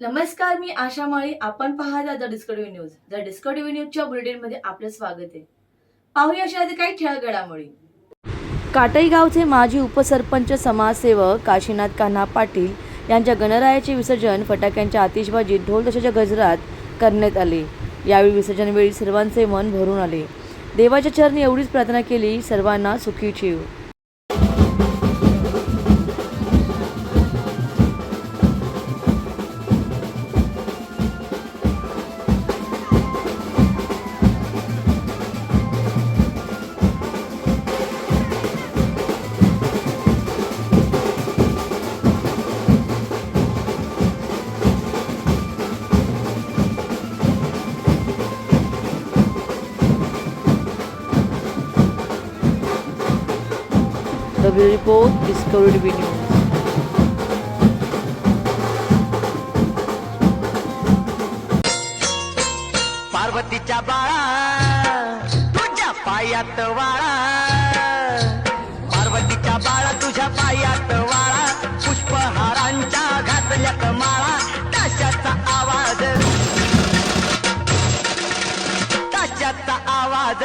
नमस्कार मी आशा माळी. आपण पाहता the Discovery News. The Discovery न्यूजच्या बुलेटिनमध्ये आपलं स्वागत आहे. पाहूया अशा आधी काही ठळक घडामोडी काटई गावचे माजी उपसरपंच समाजसेवक काशीनाथ कान्हा पाटील यांच्या गणरायाचे विसर्जन फटाक्यांच्या आतिषबाजीत ढोल तशाच्या गजरात करण्यात आले. यावेळी विसर्जनवेळी सर्वांचे मन भरून आले. देवाच्या चरणी एवढीच प्रार्थना केली सर्वांना सुखी ठेव. द रिपोर्ट डिस्कवरी न्यूज पार्वतीच्या बाळा तुझ्या पायात वाळा. पार्वतीच्या बाळा तुझ्या पायात वाळा. पुष्पहारांच्या घातल्यात माळा. ताशाचा आवाज. ताशाचा आवाज